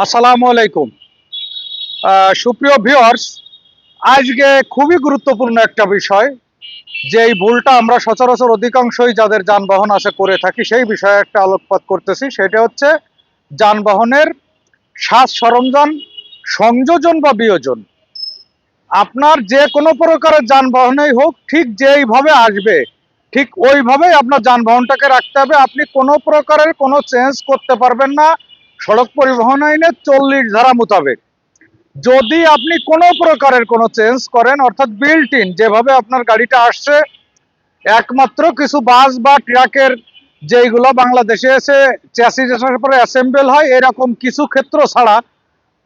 আসসালামু আলাইকুম। সুপ্রিয় ভিউয়ার্স আজকে খুবই গুরুত্বপূর্ণ একটা বিষয় যে এই ভুলটা আমরা সচরাচর অধিকাংশই যাদের যানবাহন আছে করে থাকি, সেই বিষয়ে একটা আলোকপাত করতেছি। সেটা হচ্ছে যানবাহনের সাজ সরঞ্জাম সংযোজন বা বিয়োজন। আপনার যে কোনো প্রকারের যানবাহনেই হোক, ঠিক যেইভাবে আসবে, ঠিক ওইভাবেই আপনার যানবাহনটাকে রাখতে হবে। আপনি কোনো প্রকারের কোনো চেঞ্জ করতে পারবেন না। সড়ক পরিবহন আইনের চল্লিশ ধারা মোতাবেক। যদি আপনি কোনো প্রকারের কোনো চেঞ্জ করেন, অর্থাৎ বিল্ট ইন যেভাবে আপনার গাড়িটা আসছে, একমাত্র কিছু বাস বা ট্রাকের যেইগুলো বাংলাদেশে এসে চ্যাসিস আসার পরে অ্যাসেম্বল হয়, এরকম কিছু ক্ষেত্র ছাড়া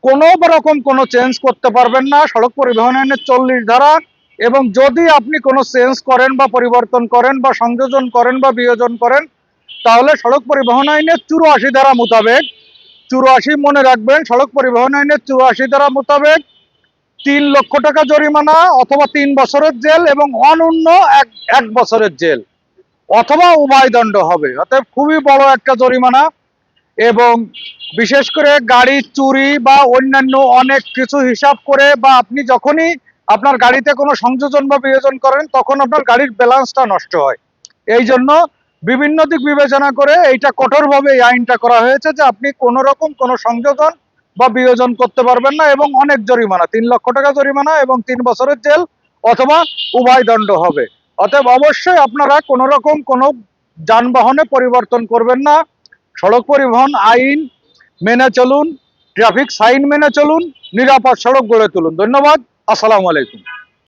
কোনো রকম কোনো চেঞ্জ করতে পারবেন না। সড়ক পরিবহন আইনের চল্লিশ ধারা এবং যদি আপনি কোনো চেঞ্জ করেন বা পরিবর্তন করেন বা সংযোজন করেন বা বিয়োজন করেন, তাহলে সড়ক পরিবহন আইনের চুরাশি ধারা মোতাবেক চুরাশি মনে রাখবেন, সড়ক পরিবহন আইনের চুরাশি ধারা মোতাবেক তিন লক্ষ টাকা জরিমানা অথবা তিন বছরের জেল এবং অনন্য এক এক বছরের জেল অথবা উভয় দণ্ড হবে। অতএব খুবই বড় একটা জরিমানা এবং বিশেষ করে গাড়ি, চুরি বা অন্যান্য অনেক কিছু হিসাব করে বা আপনি যখনই আপনার গাড়িতে কোনো সংযোজন বা বিয়োজন করেন, তখন আপনার গাড়ির ব্যালেন্সটা নষ্ট হয়। এই জন্য বিভিন্ন দিক বিবেচনা করে এইটা কঠোরভাবে এই আইনটা করা হয়েছে যে আপনি কোনো রকম কোনো সংযোজন বা বিয়োজন করতে পারবেন না এবং অনেক জরিমানা, তিন লক্ষ টাকা জরিমানা এবং তিন বছরের জেল অথবা উভয় দণ্ড হবে। অতএব অবশ্যই আপনারা কোনো রকম কোনো যানবাহনে পরিবর্তন করবেন না। সড়ক পরিবহন আইন মেনে চলুন, ট্রাফিক সাইন মেনে চলুন, নিরাপদ সড়ক গড়ে তুলুন। ধন্যবাদ। আসসালামু আলাইকুম।